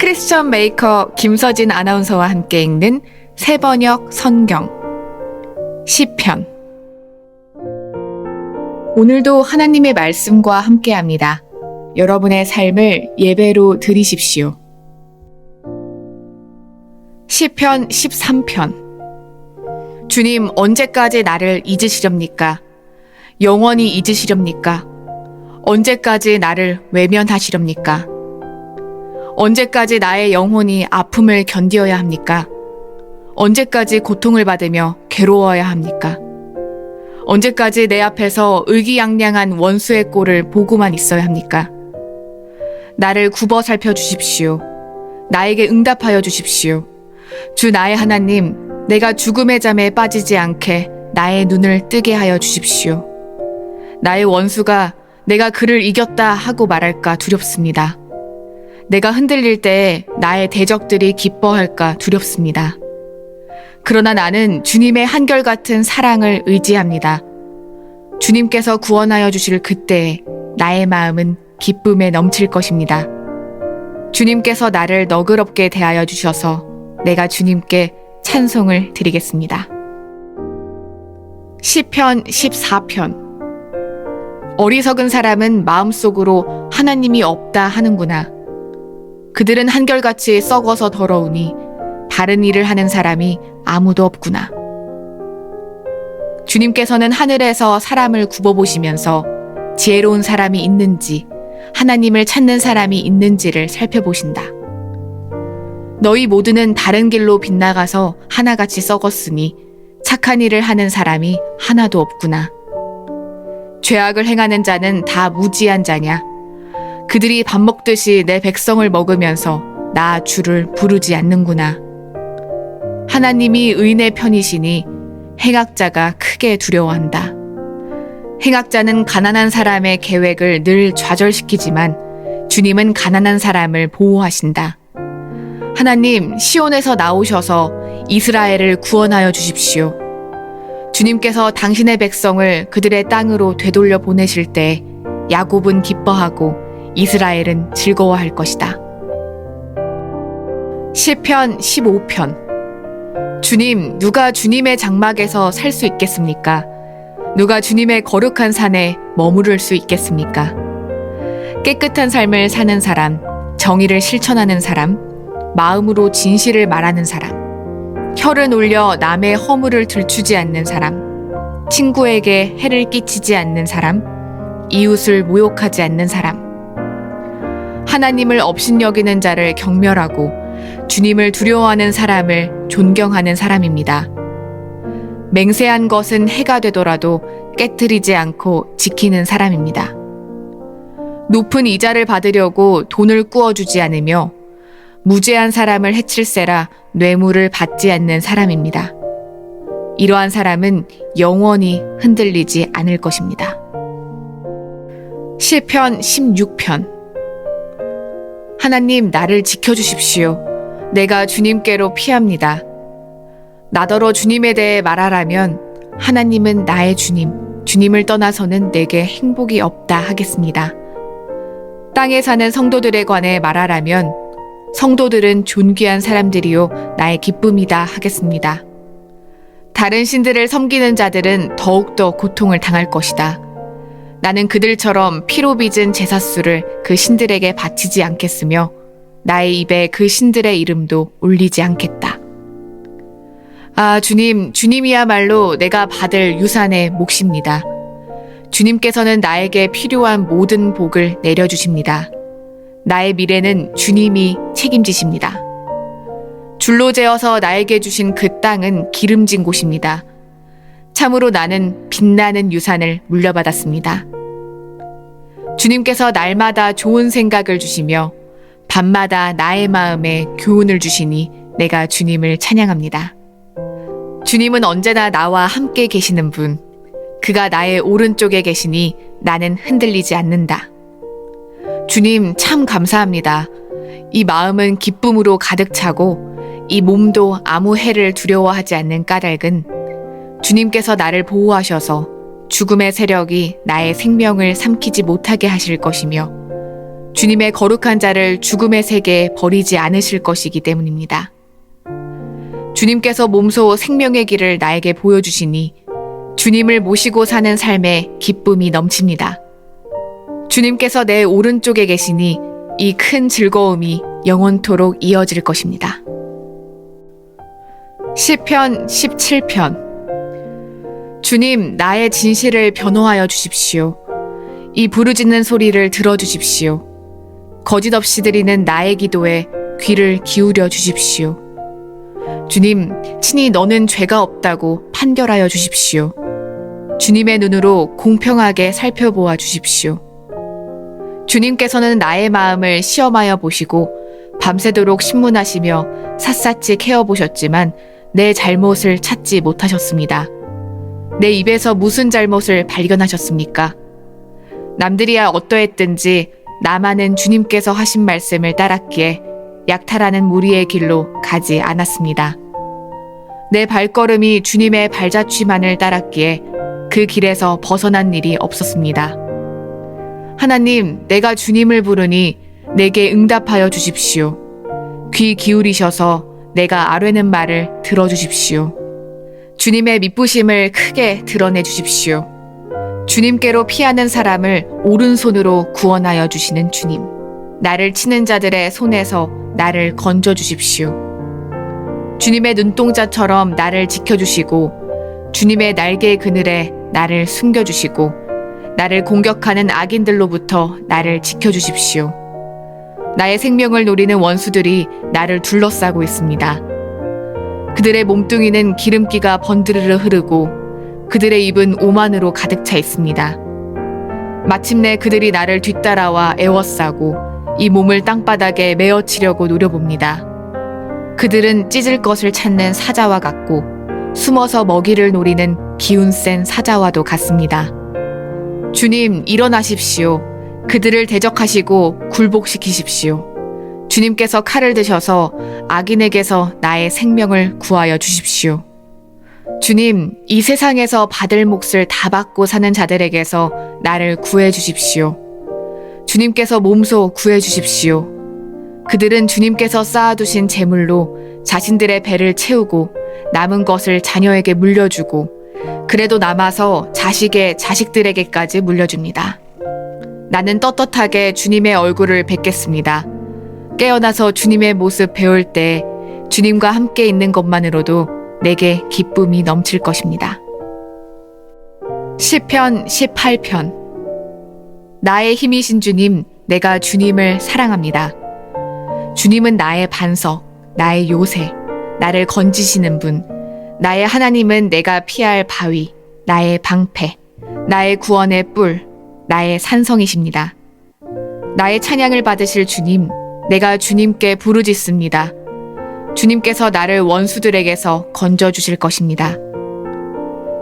크리스천 메이커 김서진 아나운서와 함께 읽는 세번역 성경 시편 오늘도 하나님의 말씀과 함께 합니다. 여러분의 삶을 예배로 드리십시오. 시편 13편 주님 언제까지 나를 잊으시렵니까? 영원히 잊으시렵니까? 언제까지 나를 외면하시렵니까? 언제까지 나의 영혼이 아픔을 견디어야 합니까? 언제까지 고통을 받으며 괴로워야 합니까? 언제까지 내 앞에서 의기양양한 원수의 꼴을 보고만 있어야 합니까? 나를 굽어 살펴 주십시오. 나에게 응답하여 주십시오. 주 나의 하나님, 내가 죽음의 잠에 빠지지 않게 나의 눈을 뜨게 하여 주십시오. 나의 원수가 내가 그를 이겼다 하고 말할까 두렵습니다. 내가 흔들릴 때 나의 대적들이 기뻐할까 두렵습니다. 그러나 나는 주님의 한결같은 사랑을 의지합니다. 주님께서 구원하여 주실 그때에 나의 마음은 기쁨에 넘칠 것입니다. 주님께서 나를 너그럽게 대하여 주셔서 내가 주님께 찬송을 드리겠습니다. 시편 14편 어리석은 사람은 마음속으로 하나님이 없다 하는구나. 그들은 한결같이 썩어서 더러우니 바른 일을 하는 사람이 아무도 없구나. 주님께서는 하늘에서 사람을 굽어보시면서 지혜로운 사람이 있는지 하나님을 찾는 사람이 있는지를 살펴보신다. 너희 모두는 다른 길로 빗나가서 하나같이 썩었으니 착한 일을 하는 사람이 하나도 없구나. 죄악을 행하는 자는 다 무지한 자냐? 그들이 밥 먹듯이 내 백성을 먹으면서 나 주를 부르지 않는구나. 하나님이 의인의 편이시니 행악자가 크게 두려워한다. 행악자는 가난한 사람의 계획을 늘 좌절시키지만 주님은 가난한 사람을 보호하신다. 하나님, 시온에서 나오셔서 이스라엘을 구원하여 주십시오. 주님께서 당신의 백성을 그들의 땅으로 되돌려 보내실 때 야곱은 기뻐하고 이스라엘은 즐거워할 것이다. 시편 15편 주님, 누가 주님의 장막에서 살 수 있겠습니까? 누가 주님의 거룩한 산에 머무를 수 있겠습니까? 깨끗한 삶을 사는 사람, 정의를 실천하는 사람, 마음으로 진실을 말하는 사람, 혀를 올려 남의 허물을 들추지 않는 사람, 친구에게 해를 끼치지 않는 사람, 이웃을 모욕하지 않는 사람, 하나님을 업신 여기는 자를 경멸하고 주님을 두려워하는 사람을 존경하는 사람입니다. 맹세한 것은 해가 되더라도 깨뜨리지 않고 지키는 사람입니다. 높은 이자를 받으려고 돈을 꾸어주지 않으며 무죄한 사람을 해칠세라 뇌물을 받지 않는 사람입니다. 이러한 사람은 영원히 흔들리지 않을 것입니다. 시편 16편 하나님 나를 지켜주십시오. 내가 주님께로 피합니다. 나더러 주님에 대해 말하라면 하나님은 나의 주님, 주님을 떠나서는 내게 행복이 없다 하겠습니다. 땅에 사는 성도들에 관해 말하라면 성도들은 존귀한 사람들이요 나의 기쁨이다 하겠습니다. 다른 신들을 섬기는 자들은 더욱더 고통을 당할 것이다. 나는 그들처럼 피로 빚은 제사수를 그 신들에게 바치지 않겠으며 나의 입에 그 신들의 이름도 올리지 않겠다. 아, 주님, 주님이야말로 내가 받을 유산의 몫입니다. 주님께서는 나에게 필요한 모든 복을 내려주십니다. 나의 미래는 주님이 책임지십니다. 줄로 재어서 나에게 주신 그 땅은 기름진 곳입니다. 참으로 나는 빛나는 유산을 물려받았습니다. 주님께서 날마다 좋은 생각을 주시며 밤마다 나의 마음에 교훈을 주시니 내가 주님을 찬양합니다. 주님은 언제나 나와 함께 계시는 분. 그가 나의 오른쪽에 계시니 나는 흔들리지 않는다. 주님 참 감사합니다. 이 마음은 기쁨으로 가득 차고 이 몸도 아무 해를 두려워하지 않는 까닭은 주님께서 나를 보호하셔서 죽음의 세력이 나의 생명을 삼키지 못하게 하실 것이며 주님의 거룩한 자를 죽음의 세계에 버리지 않으실 것이기 때문입니다. 주님께서 몸소 생명의 길을 나에게 보여주시니 주님을 모시고 사는 삶에 기쁨이 넘칩니다. 주님께서 내 오른쪽에 계시니 이 큰 즐거움이 영원토록 이어질 것입니다. 시편 17편 주님 나의 진실을 변호하여 주십시오. 이 부르짖는 소리를 들어주십시오. 거짓 없이 드리는 나의 기도에 귀를 기울여 주십시오. 주님, 친히 너는 죄가 없다고 판결하여 주십시오. 주님의 눈으로 공평하게 살펴보아 주십시오. 주님께서는 나의 마음을 시험하여 보시고 밤새도록 신문하시며 샅샅이 캐어 보셨지만 내 잘못을 찾지 못하셨습니다. 내 입에서 무슨 잘못을 발견하셨습니까? 남들이야 어떠했든지 나만은 주님께서 하신 말씀을 따랐기에 약탈하는 무리의 길로 가지 않았습니다. 내 발걸음이 주님의 발자취만을 따랐기에 그 길에서 벗어난 일이 없었습니다. 하나님, 내가 주님을 부르니 내게 응답하여 주십시오. 귀 기울이셔서 내가 아뢰는 말을 들어주십시오. 주님의 미쁘심을 크게 드러내 주십시오. 주님께로 피하는 사람을 오른손으로 구원하여 주시는 주님. 나를 치는 자들의 손에서 나를 건져 주십시오. 주님의 눈동자처럼 나를 지켜주시고 주님의 날개 그늘에 나를 숨겨주시고 나를 공격하는 악인들로부터 나를 지켜주십시오. 나의 생명을 노리는 원수들이 나를 둘러싸고 있습니다. 그들의 몸뚱이는 기름기가 번드르르 흐르고 그들의 입은 오만으로 가득 차 있습니다. 마침내 그들이 나를 뒤따라와 애워싸고 이 몸을 땅바닥에 메어치려고 노려봅니다. 그들은 찢을 것을 찾는 사자와 같고 숨어서 먹이를 노리는 기운 센 사자와도 같습니다. 주님, 일어나십시오. 그들을 대적하시고 굴복시키십시오. 주님께서 칼을 드셔서 악인에게서 나의 생명을 구하여 주십시오. 주님, 이 세상에서 받을 몫을 다 받고 사는 자들에게서 나를 구해 주십시오. 주님께서 몸소 구해 주십시오. 그들은 주님께서 쌓아두신 재물로 자신들의 배를 채우고 남은 것을 자녀에게 물려주고 그래도 남아서 자식의 자식들에게까지 물려줍니다. 나는 떳떳하게 주님의 얼굴을 뵙겠습니다. 깨어나서 주님의 모습 배울 때 주님과 함께 있는 것만으로도 내게 기쁨이 넘칠 것입니다. 시편 18편 나의 힘이신 주님, 내가 주님을 사랑합니다. 주님은 나의 반석, 나의 요새, 나를 건지시는 분, 나의 하나님은 내가 피할 바위, 나의 방패, 나의 구원의 뿔, 나의 산성이십니다. 나의 찬양을 받으실 주님, 내가 주님께 부르짖습니다. 주님께서 나를 원수들에게서 건져 주실 것입니다.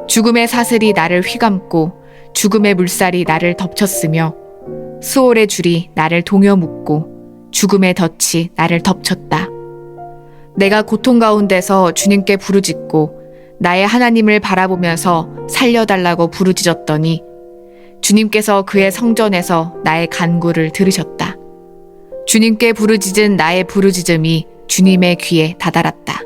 죽음의 사슬이 나를 휘감고 죽음의 물살이 나를 덮쳤으며 수월의 줄이 나를 동여 묶고 죽음의 덫이 나를 덮쳤다. 내가 고통 가운데서 주님께 부르짖고 나의 하나님을 바라보면서 살려달라고 부르짖었더니 주님께서 그의 성전에서 나의 간구를 들으셨다. 주님께 부르짖은 나의 부르짖음이 주님의 귀에 다다랐다.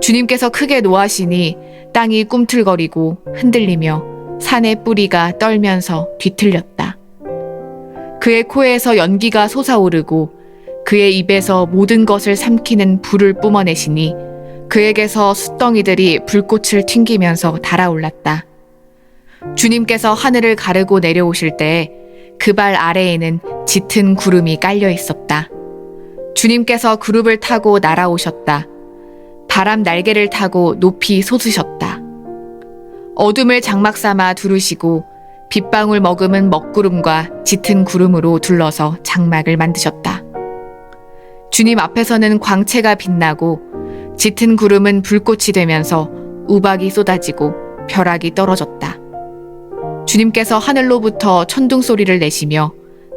주님께서 크게 노하시니 땅이 꿈틀거리고 흔들리며 산의 뿌리가 떨면서 뒤틀렸다. 그의 코에서 연기가 솟아오르고 그의 입에서 모든 것을 삼키는 불을 뿜어내시니 그에게서 숫덩이들이 불꽃을 튕기면서 달아올랐다. 주님께서 하늘을 가르고 내려오실 때그발 아래에는 짙은 구름이 깔려 있었다. 주님께서 그룹을 타고 날아오셨다. 바람 날개를 타고 높이 솟으셨다. 어둠을 장막 삼아 두르시고 빗방울 머금은 먹구름과 짙은 구름으로 둘러서 장막을 만드셨다. 주님 앞에서는 광채가 빛나고 짙은 구름은 불꽃이 되면서 우박이 쏟아지고 벼락이 떨어졌다. 주님께서 하늘로부터 천둥 소리를 내시며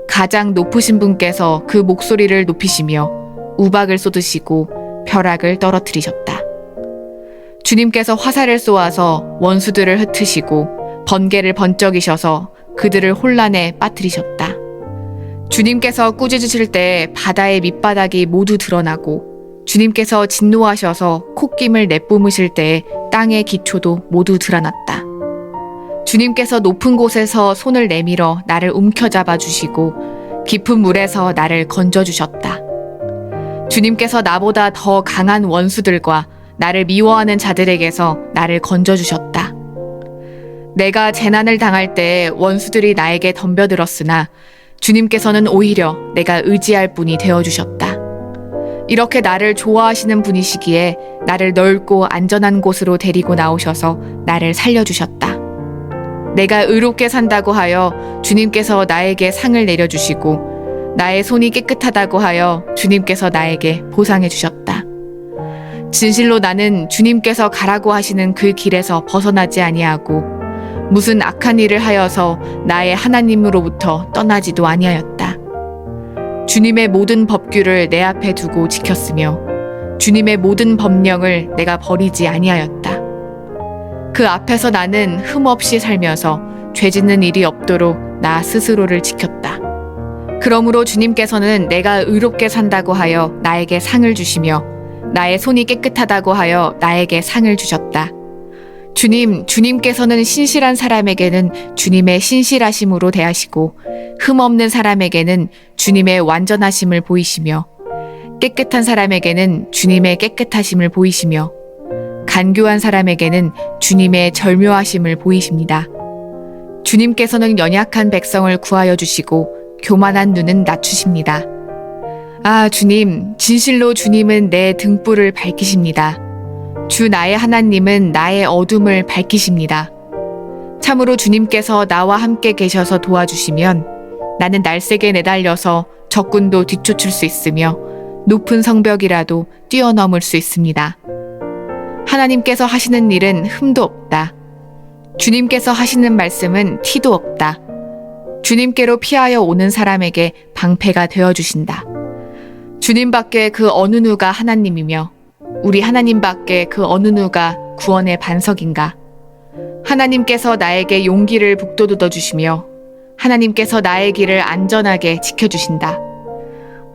가장 높으신 분께서 그 목소리를 높이시며 우박을 쏟으시고 벼락을 떨어뜨리셨다. 주님께서 화살을 쏘아서 원수들을 흩으시고 번개를 번쩍이셔서 그들을 혼란에 빠뜨리셨다. 주님께서 꾸짖으실 때 바다의 밑바닥이 모두 드러나고 주님께서 진노하셔서 콧김을 내뿜으실 때 땅의 기초도 모두 드러났다. 주님께서 높은 곳에서 손을 내밀어 나를 움켜잡아 주시고 깊은 물에서 나를 건져 주셨다. 주님께서 나보다 더 강한 원수들과 나를 미워하는 자들에게서 나를 건져 주셨다. 내가 재난을 당할 때 원수들이 나에게 덤벼들었으나 주님께서는 오히려 내가 의지할 분이 되어 주셨다. 이렇게 나를 좋아하시는 분이시기에 나를 넓고 안전한 곳으로 데리고 나오셔서 나를 살려주셨다. 내가 의롭게 산다고 하여 주님께서 나에게 상을 내려주시고 나의 손이 깨끗하다고 하여 주님께서 나에게 보상해 주셨다. 진실로 나는 주님께서 가라고 하시는 그 길에서 벗어나지 아니하고 무슨 악한 일을 하여서 나의 하나님으로부터 떠나지도 아니하였다. 주님의 모든 법규를 내 앞에 두고 지켰으며 주님의 모든 법령을 내가 버리지 아니하였다. 그 앞에서 나는 흠없이 살면서 죄 짓는 일이 없도록 나 스스로를 지켰다. 그러므로 주님께서는 내가 의롭게 산다고 하여 나에게 상을 주시며 나의 손이 깨끗하다고 하여 나에게 상을 주셨다. 주님, 주님께서는 신실한 사람에게는 주님의 신실하심으로 대하시고 흠없는 사람에게는 주님의 완전하심을 보이시며 깨끗한 사람에게는 주님의 깨끗하심을 보이시며 간교한 사람에게는 주님의 절묘하심을 보이십니다. 주님께서는 연약한 백성을 구하여 주시고 교만한 눈은 낮추십니다. 아, 주님, 진실로 주님은 내 등불을 밝히십니다. 주 나의 하나님은 나의 어둠을 밝히십니다. 참으로 주님께서 나와 함께 계셔서 도와주시면 나는 날쌔게 내달려서 적군도 뒤쫓을 수 있으며 높은 성벽이라도 뛰어넘을 수 있습니다. 하나님께서 하시는 일은 흠도 없다. 주님께서 하시는 말씀은 티도 없다. 주님께로 피하여 오는 사람에게 방패가 되어 주신다. 주님 밖에 그 어느 누가 하나님이며 우리 하나님 밖에 그 어느 누가 구원의 반석인가? 하나님께서 나에게 용기를 북돋워 주시며 하나님께서 나의 길을 안전하게 지켜주신다.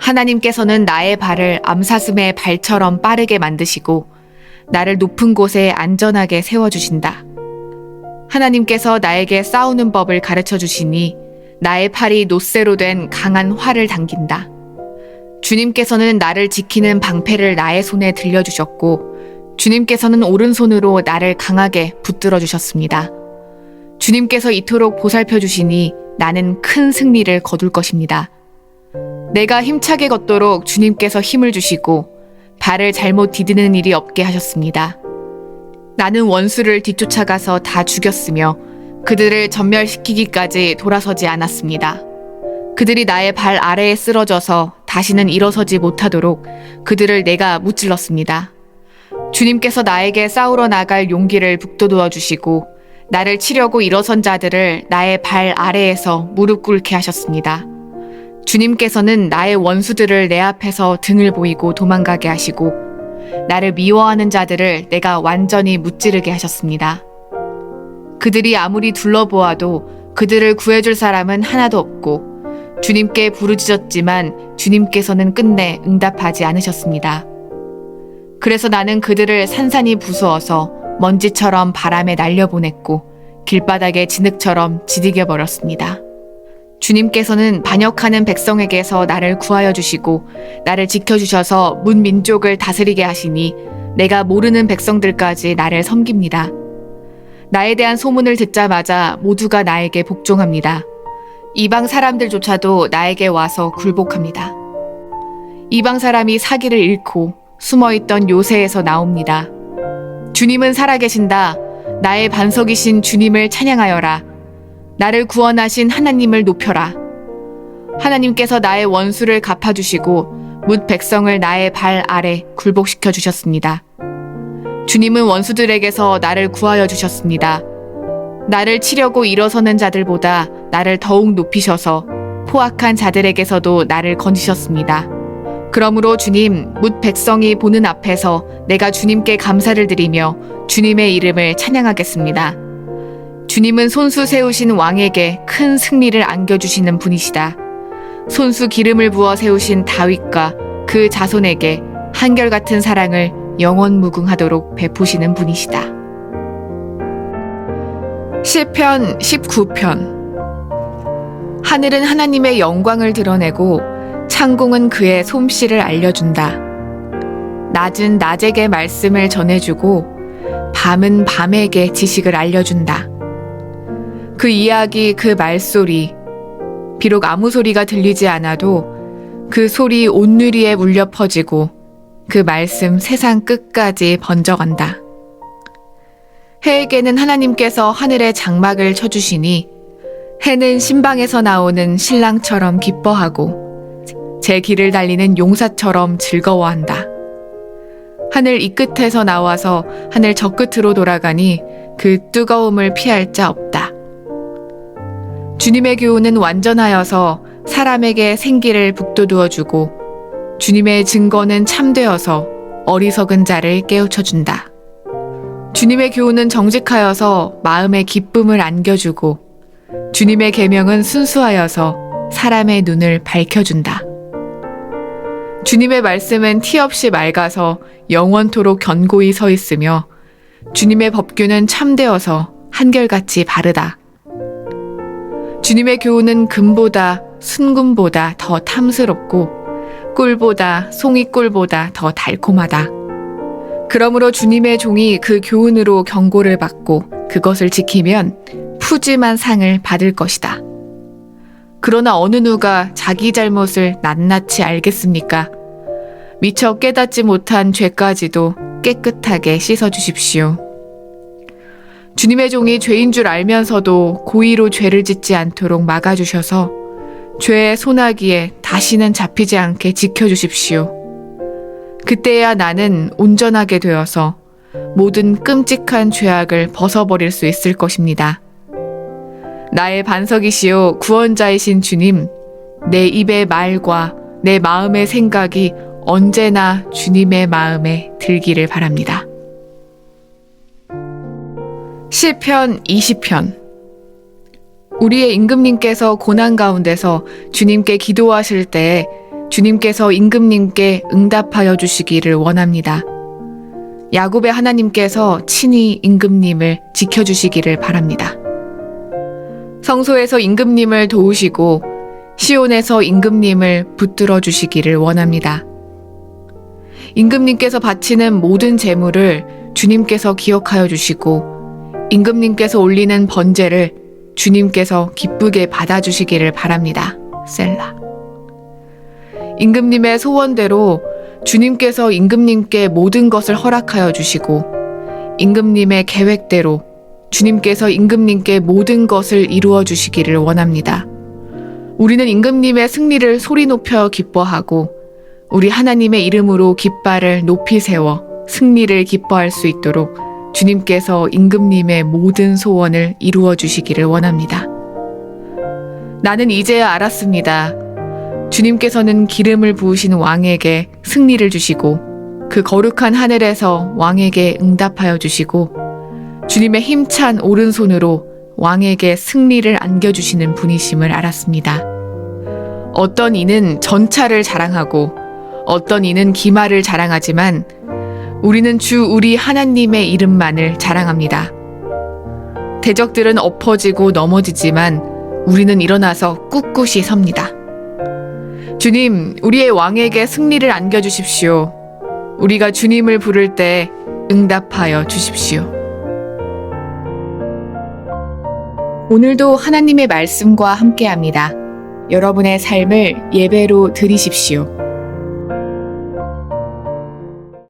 하나님께서는 나의 발을 암사슴의 발처럼 빠르게 만드시고 나를 높은 곳에 안전하게 세워주신다. 하나님께서 나에게 싸우는 법을 가르쳐 주시니 나의 팔이 노쇠로 된 강한 활을 당긴다. 주님께서는 나를 지키는 방패를 나의 손에 들려주셨고, 주님께서는 오른손으로 나를 강하게 붙들어 주셨습니다. 주님께서 이토록 보살펴 주시니 나는 큰 승리를 거둘 것입니다. 내가 힘차게 걷도록 주님께서 힘을 주시고, 발을 잘못 디드는 일이 없게 하셨습니다. 나는 원수를 뒤쫓아가서 다 죽였으며, 그들을 전멸시키기까지 돌아서지 않았습니다. 그들이 나의 발 아래에 쓰러져서 다시는 일어서지 못하도록 그들을 내가 무찔렀습니다. 주님께서 나에게 싸우러 나갈 용기를 북돋워 주시고 나를 치려고 일어선 자들을 나의 발 아래에서 무릎 꿇게 하셨습니다. 주님께서는 나의 원수들을 내 앞에서 등을 보이고 도망가게 하시고 나를 미워하는 자들을 내가 완전히 무찌르게 하셨습니다. 그들이 아무리 둘러보아도 그들을 구해줄 사람은 하나도 없고 주님께 부르짖었지만 주님께서는 끝내 응답하지 않으셨습니다. 그래서 나는 그들을 산산이 부수어서 먼지처럼 바람에 날려보냈고 길바닥에 진흙처럼 지디겨 버렸습니다. 주님께서는 반역하는 백성에게서 나를 구하여 주시고 나를 지켜주셔서 문 민족을 다스리게 하시니 내가 모르는 백성들까지 나를 섬깁니다. 나에 대한 소문을 듣자마자 모두가 나에게 복종합니다. 이방 사람들조차도 나에게 와서 굴복합니다. 이방 사람이 사기를 잃고 숨어있던 요새에서 나옵니다. 주님은 살아계신다. 나의 반석이신 주님을 찬양하여라. 나를 구원하신 하나님을 높여라. 하나님께서 나의 원수를 갚아주시고 뭇 백성을 나의 발 아래 굴복시켜 주셨습니다. 주님은 원수들에게서 나를 구하여 주셨습니다. 나를 치려고 일어서는 자들보다 나를 더욱 높이셔서 포악한 자들에게서도 나를 건지셨습니다. 그러므로 주님, 뭇 백성이 보는 앞에서 내가 주님께 감사를 드리며 주님의 이름을 찬양하겠습니다. 주님은 손수 세우신 왕에게 큰 승리를 안겨주시는 분이시다. 손수 기름을 부어 세우신 다윗과 그 자손에게 한결같은 사랑을 영원 무궁하도록 베푸시는 분이시다. 시편 19편 하늘은 하나님의 영광을 드러내고 창공은 그의 솜씨를 알려준다. 낮은 낮에게 말씀을 전해주고 밤은 밤에게 지식을 알려준다. 그 이야기, 그 말소리, 비록 아무 소리가 들리지 않아도 그 소리 온누리에 울려 퍼지고 그 말씀 세상 끝까지 번져간다. 해에게는 하나님께서 하늘의 장막을 쳐주시니 해는 신방에서 나오는 신랑처럼 기뻐하고 제 길을 달리는 용사처럼 즐거워한다. 하늘 이 끝에서 나와서 하늘 저 끝으로 돌아가니 그 뜨거움을 피할 자 없다. 주님의 교훈은 완전하여서 사람에게 생기를 북돋우어 주고 주님의 증거는 참되어서 어리석은 자를 깨우쳐 준다. 주님의 교훈은 정직하여서 마음의 기쁨을 안겨주고 주님의 계명은 순수하여서 사람의 눈을 밝혀준다. 주님의 말씀은 티 없이 맑아서 영원토록 견고히 서 있으며 주님의 법규는 참되어서 한결같이 바르다. 주님의 교훈은 금보다 순금보다 더 탐스럽고 꿀보다 송이꿀보다 더 달콤하다. 그러므로 주님의 종이 그 교훈으로 경고를 받고 그것을 지키면 푸짐한 상을 받을 것이다. 그러나 어느 누가 자기 잘못을 낱낱이 알겠습니까? 미처 깨닫지 못한 죄까지도 깨끗하게 씻어 주십시오. 주님의 종이 죄인 줄 알면서도 고의로 죄를 짓지 않도록 막아주셔서 죄의 소나기에 다시는 잡히지 않게 지켜주십시오. 그때야 나는 온전하게 되어서 모든 끔찍한 죄악을 벗어버릴 수 있을 것입니다. 나의 반석이시요 구원자이신 주님, 내 입의 말과 내 마음의 생각이 언제나 주님의 마음에 들기를 바랍니다. 시편 20편 우리의 임금님께서 고난 가운데서 주님께 기도하실 때에 주님께서 임금님께 응답하여 주시기를 원합니다. 야곱의 하나님께서 친히 임금님을 지켜주시기를 바랍니다. 성소에서 임금님을 도우시고 시온에서 임금님을 붙들어 주시기를 원합니다. 임금님께서 바치는 모든 재물을 주님께서 기억하여 주시고 임금님께서 올리는 번제를 주님께서 기쁘게 받아주시기를 바랍니다. 셀라. 임금님의 소원대로 주님께서 임금님께 모든 것을 허락하여 주시고 임금님의 계획대로 주님께서 임금님께 모든 것을 이루어 주시기를 원합니다. 우리는 임금님의 승리를 소리 높여 기뻐하고 우리 하나님의 이름으로 깃발을 높이 세워 승리를 기뻐할 수 있도록 주님께서 임금님의 모든 소원을 이루어 주시기를 원합니다. 나는 이제야 알았습니다. 주님께서는 기름을 부으신 왕에게 승리를 주시고 그 거룩한 하늘에서 왕에게 응답하여 주시고 주님의 힘찬 오른손으로 왕에게 승리를 안겨주시는 분이심을 알았습니다. 어떤 이는 전차를 자랑하고 어떤 이는 기마를 자랑하지만 우리는 주 우리 하나님의 이름만을 자랑합니다. 대적들은 엎어지고 넘어지지만 우리는 일어나서 꿋꿋이 섭니다. 주님, 우리의 왕에게 승리를 안겨주십시오. 우리가 주님을 부를 때 응답하여 주십시오. 오늘도 하나님의 말씀과 함께 합니다. 여러분의 삶을 예배로 드리십시오.